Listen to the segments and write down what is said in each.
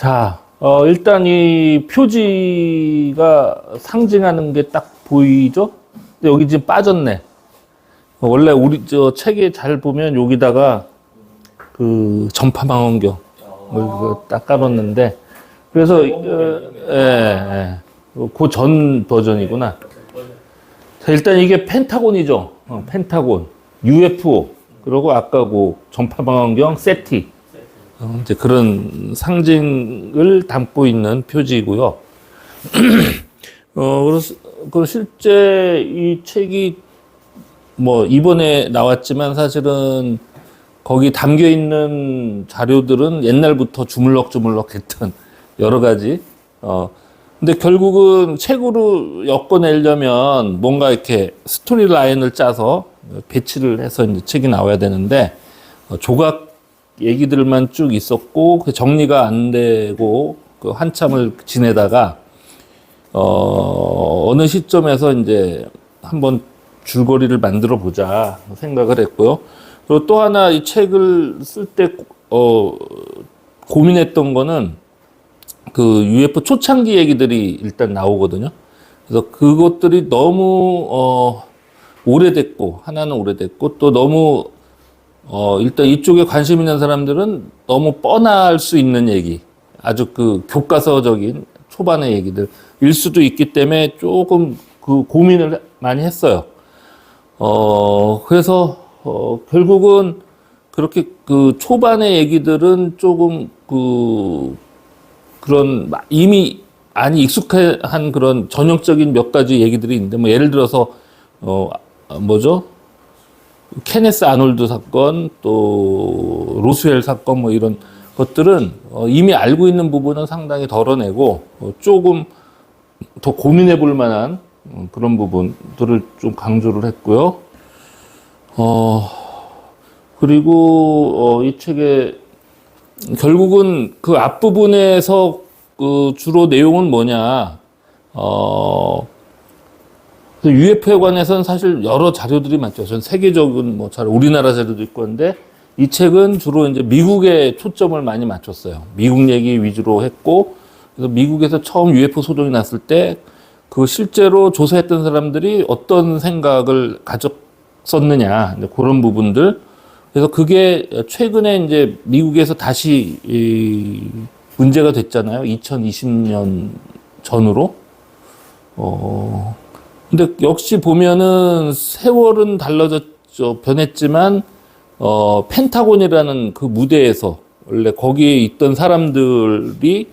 자, 어, 일단 이 표지가 상징하는 게 딱 보이죠? 여기 지금 빠졌네. 어, 원래 우리 저 책에 잘 보면 여기다가 그 전파 망원경 딱 깔았는데 그래서 어, 예, 예. 그전 버전이구나. 자, 일단 이게 펜타곤이죠. 어, 펜타곤, UFO, 그리고 아까 그 전파 망원경 세티. 어, 이제 그런 상징을 담고 있는 표지이고요. 어, 그래서, 그 실제 이 책이 뭐 이번에 나왔지만 사실은 거기 담겨 있는 자료들은 옛날부터 주물럭주물럭 했던 여러 가지, 어, 근데 결국은 책으로 엮어내려면 뭔가 이렇게 스토리 라인을 짜서 배치를 해서 이제 책이 나와야 되는데 어, 조각 얘기들만 쭉 있었고 그 정리가 안 되고 그 한참을 지내다가 어 어느 시점에서 이제 한번 줄거리를 만들어 보자 생각을 했고요. 그리고 또 하나 이 책을 쓸때 어 고민했던 거는 그 UFO 초창기 얘기들이 일단 나오거든요. 그래서 그것들이 너무 어 오래됐고 하나는 오래됐고 또 너무 어 일단 이쪽에 관심 있는 사람들은 너무 뻔할 수 있는 얘기 아주 그 교과서적인 초반의 얘기들 일 수도 있기 때문에 조금 그 고민을 많이 했어요. 어 그래서 어 결국은 그렇게 그 초반의 얘기들은 조금 그 그런 마- 이미 많이 익숙한 그런 전형적인 몇 가지 얘기들이 있는데 뭐 예를 들어서 어 아, 뭐죠 케네스 아놀드 사건 또 로스웰 사건 뭐 이런 것들은 어, 이미 알고 있는 부분은 상당히 덜어내고 어, 조금 더 고민해 볼 만한 어, 그런 부분들을 좀 강조를 했고요. 어 그리고 어, 이 책에 결국은 그 앞부분에서 그 주로 내용은 뭐냐, 어, 그 UFO에 관해서는 사실 여러 자료들이 많죠. 전 세계적인 뭐잘 우리나라 자료도 있고 한데 이 책은 주로 이제 미국에 초점을 많이 맞췄어요. 미국 얘기 위주로 했고 그래서 미국에서 처음 UFO 소동이 났을 때 그 실제로 조사했던 사람들이 어떤 생각을 가졌었느냐 그런 부분들 그래서 그게 최근에 이제 미국에서 다시 이 문제가 됐잖아요. 2020년 전으로. 어, 근데 역시 보면은 세월은 달라졌죠. 변했지만, 어, 펜타곤이라는 그 무대에서 원래 거기에 있던 사람들이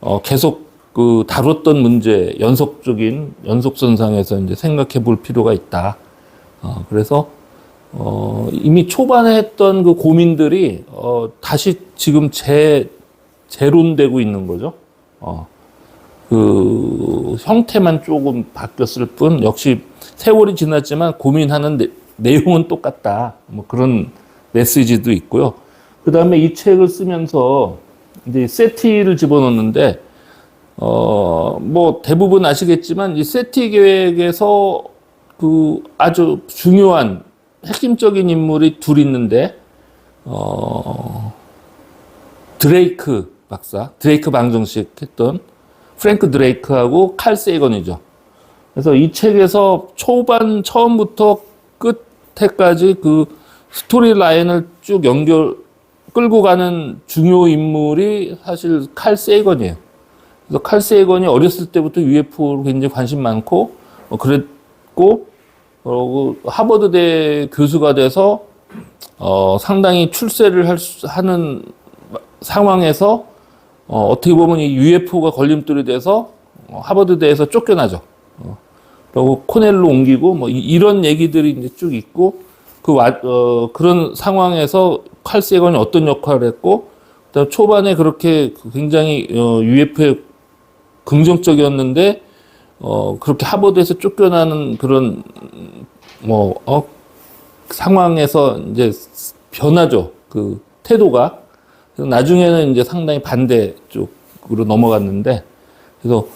어, 계속 그 다뤘던 문제, 연속적인, 연속선상에서 이제 생각해 볼 필요가 있다. 어, 그래서 어, 이미 초반에 했던 그 고민들이 어, 다시 지금 재, 재론되고 있는 거죠. 어, 그 형태만 조금 바뀌었을 뿐 역시 세월이 지났지만 고민하는 내, 내용은 똑같다. 뭐 그런 메시지도 있고요. 그 다음에 이 책을 쓰면서 이제 세티를 집어넣는데 어, 뭐 대부분 아시겠지만 이 세티 계획에서 그 아주 중요한 핵심적인 인물이 둘 있는데 어 드레이크 박사, 드레이크 방정식 했던 프랭크 드레이크하고 칼 세이건이죠. 그래서 이 책에서 초반 처음부터 끝에까지 그 스토리 라인을 쭉 연결 끌고 가는 중요 인물이 사실 칼 세이건이에요. 그래서 칼 세이건이 어렸을 때부터 UFO로 굉장히 관심 많고 어, 그랬고 그리고 하버드대 교수가 돼서 어, 상당히 출세를 할 수, 하는 상황에서 어, 어떻게 보면 이 UFO가 걸림돌이 돼서 어, 하버드대에서 쫓겨나죠. 어, 그리고 코넬로 옮기고 뭐 이, 런 얘기들이 이제 쭉 있고 그 와, 어, 그런 상황에서 칼 세건이 어떤 역할을 했고 그다음 초반에 그렇게 굉장히 어, UFO에 긍정적이었는데 어, 그렇게 하버드에서 쫓겨나는 그런, 뭐, 어, 상황에서 이제 변하죠. 그 태도가. 그래서 나중에는 이제 상당히 반대 쪽으로 넘어갔는데, 그래서,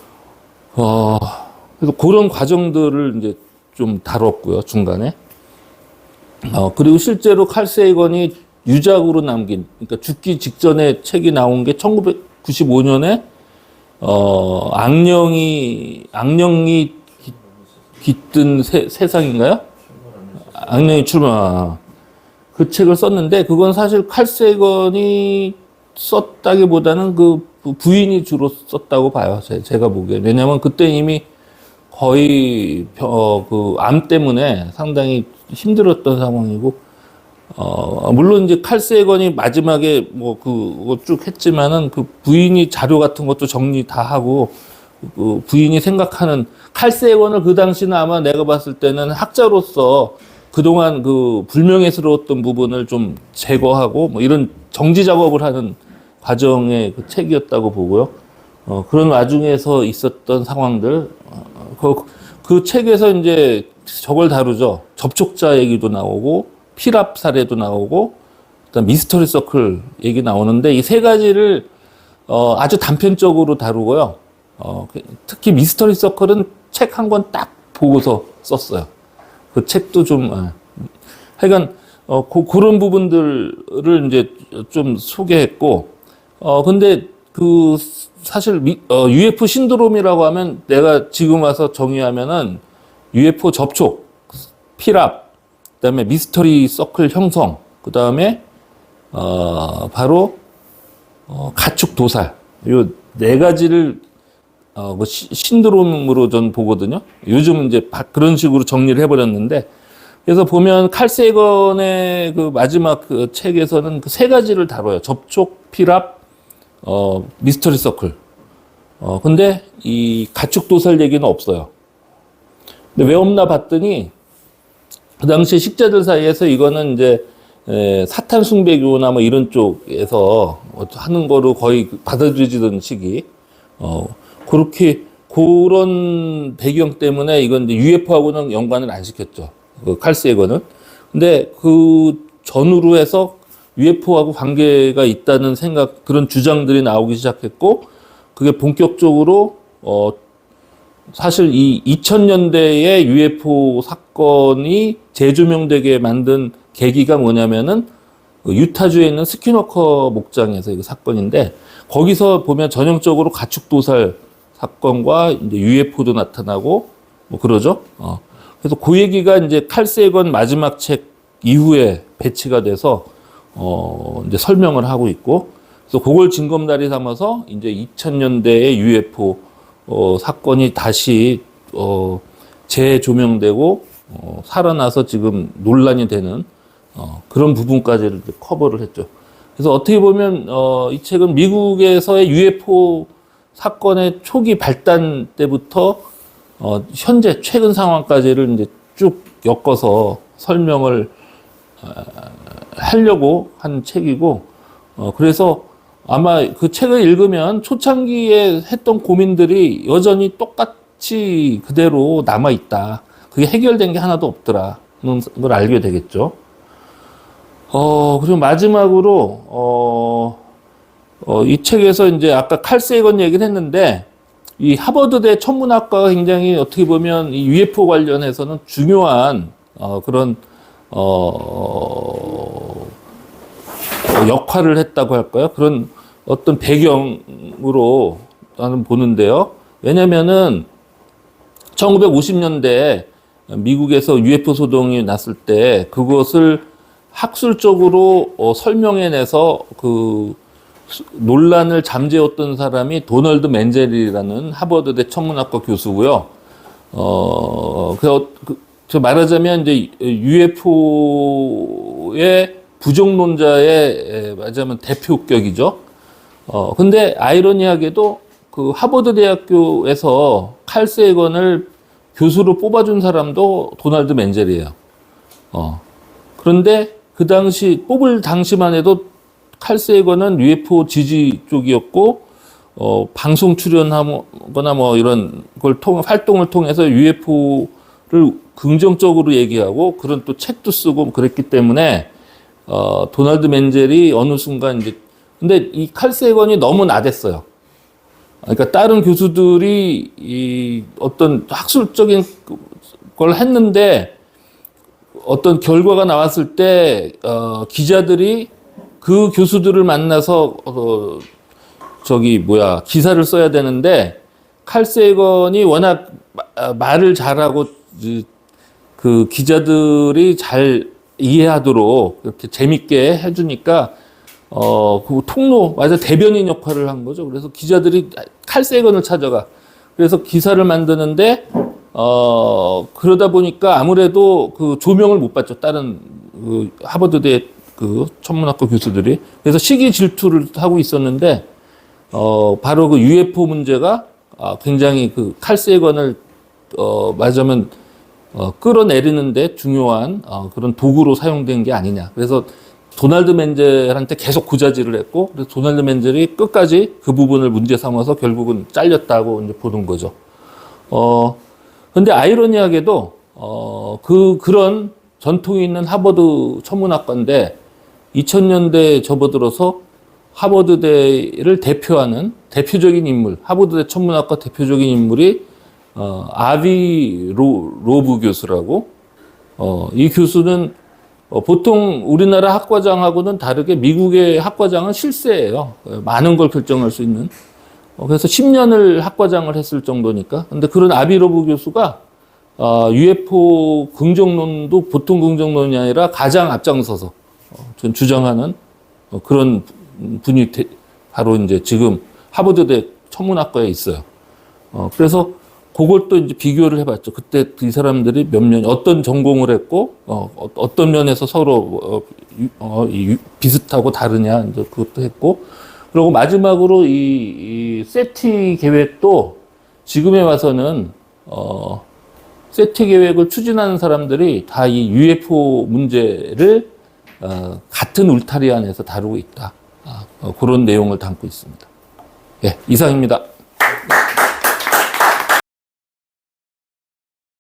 어, 그래서 그런 과정들을 이제 좀 다뤘고요, 중간에. 어, 그리고 실제로 칼 세이건이 유작으로 남긴, 그러니까 죽기 직전에 책이 나온 게 1900, 95년에 어 악령이 악령이 기- 깃든 세, 세상인가요? 악령이 출마 그 책을 썼는데 그건 사실 칼세건이 썼다기보다는 그 부인이 주로 썼다고 봐요. 제- 제가 보기에 왜냐하면 그때 이미 거의 어, 그암 때문에 상당히 힘들었던 상황이고 어 물론 이제 칼세건이 마지막에 뭐 그거 쭉 했지만은 그 부인이 자료 같은 것도 정리 다 하고 그 부인이 생각하는 칼세건을 그 당시는 아마 내가 봤을 때는 학자로서 그동안 그 불명예스러웠던 부분을 좀 제거하고 뭐 이런 정지 작업을 하는 과정의 그 책이었다고 보고요. 어, 그런 와중에서 있었던 상황들, 어, 그, 그 책에서 이제 저걸 다루죠. 접촉자 얘기도 나오고, 피랍 사례도 나오고, 그다음 미스터리 서클 얘기 나오는데 이 세 가지를 어, 아주 단편적으로 다루고요. 어, 그- 특히 미스터리 서클은 책 한 권 딱 보고서 썼어요. 그 책도 좀, 예. 하여간, 어, 고, 그런 부분들을 이제 좀 소개했고, 어, 근데 그, 사실, 미, 어, UFO 신드롬이라고 하면 내가 지금 와서 정의하면은 UFO 접촉, 피랍, 그 다음에 미스터리 서클 형성, 그 다음에, 어, 바로, 어, 가축 도살. 요 네 가지를 어, 뭐 시- 신드롬으로 전 보거든요. 요즘 이제 바- 그런 식으로 정리를 해버렸는데, 그래서 보면 칼세건의 그 마지막 그 책에서는 그 세 가지를 다뤄요. 접촉, 피랍, 어, 미스터리 서클. 어, 근데 이 가축 도살 얘기는 없어요. 근데 왜 없나 봤더니, 그 당시 식자들 사이에서 이거는 이제 에, 사탄 숭배교나 뭐 이런 쪽에서 하는 거로 거의 받아들여지던 시기. 어, 그렇게 그런 배경 때문에 이건 이제 UFO하고는 연관을 안 시켰죠. 그 칼스에거는. 근데 그 전후로 해서 UFO하고 관계가 있다는 생각, 그런 주장들이 나오기 시작했고, 그게 본격적으로, 어, 사실 이 2000년대의 UFO 사건이 재조명되게 만든 계기가 뭐냐면은 그 유타주에 있는 스키너커 목장에서 이 사건인데 거기서 보면 전형적으로 가축 도살 사건과 이제 UFO도 나타나고 뭐 그러죠. 어. 그래서 그 얘기가 이제 칼세건 마지막 책 이후에 배치가 돼서 어 이제 설명을 하고 있고 그래서 그걸 징검다리 삼아서 이제 2000년대의 UFO 어 사건이 다시 어 재조명되고 어 살아나서 지금 논란이 되는 어, 그런 부분까지를 커버를 했죠. 그래서 어떻게 보면 어, 이 책은 미국에서의 UFO 사건의 초기 발단 때부터 어, 현재 최근 상황까지를 이제 쭉 엮어서 설명을 어, 하려고 한 책이고 어, 그래서 아마 그 책을 읽으면 초창기에 했던 고민들이 여전히 똑같이 그대로 남아 있다. 그게 해결된 게 하나도 없더라는 걸 알게 되겠죠. 어, 그리고 마지막으로, 어, 어, 이 책에서 이제 아까 칼 세이건 얘기를 했는데, 이 하버드대 천문학과가 굉장히 어떻게 보면 이 UFO 관련해서는 중요한, 어, 그런, 어, 어, 역할을 했다고 할까요? 그런 어떤 배경으로 나는 보는데요. 왜냐면은 1950년대 미국에서 UFO 소동이 났을 때 그것을 학술적으로 어, 설명해내서 그 수- 논란을 잠재웠던 사람이 도널드 맨젤이라는 하버드대 천문학과 교수고요. 어, 그, 그, 저 말하자면 이제 UFO의 부정론자의 에, 말하자면 대표격이죠. 어, 근데 아이러니하게도 그 하버드 대학교에서 칼 세건을 교수로 뽑아준 사람도 도널드 맨젤이에요. 어. 그런데 그 당시 뽑을 당시만 해도 칼 세건은 UFO 지지 쪽이었고 어, 방송 출연하거나 뭐 이런 걸 통, 활동을 통해서 UFO를 긍정적으로 얘기하고 그런 또 책도 쓰고 그랬기 때문에 어, 도널드 맨젤이 어느 순간 이제 근데 이 칼 세건이 너무 나댔어요. 그러니까 다른 교수들이 이 어떤 학술적인 걸 했는데 어떤 결과가 나왔을 때 어, 기자들이 그 교수들을 만나서 어, 저기 뭐야 기사를 써야 되는데 칼세건이 워낙 마- 아, 말을 잘하고 그- 그 기자들이 잘 이해하도록 이렇게 재밌게 해주니까 어, 그 통로, 맞아, 대변인 역할을 한 거죠. 그래서 기자들이 칼세건을 찾아가. 그래서 기사를 만드는데, 어, 그러다 보니까 아무래도 그 조명을 못 받죠. 다른 그 하버드대 그 천문학과 교수들이. 그래서 시기 질투를 하고 있었는데, 어, 바로 그 UFO 문제가 아, 굉장히 그 칼세건을, 어, 말하자면, 어, 끌어내리는데 중요한 어, 그런 도구로 사용된 게 아니냐. 그래서 도널드 맨젤한테 계속 구자질을 했고, 그래서 도널드 맨젤이 끝까지 그 부분을 문제 삼아서 결국은 잘렸다고 이제 보는 거죠. 어, 근데 아이러니하게도, 어, 그, 그런 전통이 있는 하버드 천문학과인데, 2000년대에 접어들어서 하버드대를 대표하는 대표적인 인물, 하버드대 천문학과 대표적인 인물이 어, 아비 로, 로브 교수라고, 어, 이 교수는 어, 보통 우리나라 학과장하고는 다르게 미국의 학과장은 실세예요. 어, 많은 걸 결정할 수 있는. 어, 그래서 10년을 학과장을 했을 정도니까. 근데 그런 아비로브 교수가 어, UFO 긍정론도 보통 긍정론이 아니라 가장 앞장서서 주장하는 어, 그런 분이 되- 바로 이제 지금 하버드대 천문학과에 있어요. 어, 그래서 그걸 또 이제 비교를 해봤죠. 그때 이 사람들이 몇 년, 어떤 전공을 했고, 어, 어- 어떤 면에서 서로, 어, 유- 어, 비슷하고 다르냐, 이제 그것도 했고, 그리고 마지막으로 이, 이 세티 계획도 지금에 와서는, 어, 세티 계획을 추진하는 사람들이 다 이 UFO 문제를, 어, 같은 울타리 안에서 다루고 있다. 아, 어, 그런 내용을 담고 있습니다. 예, 이상입니다.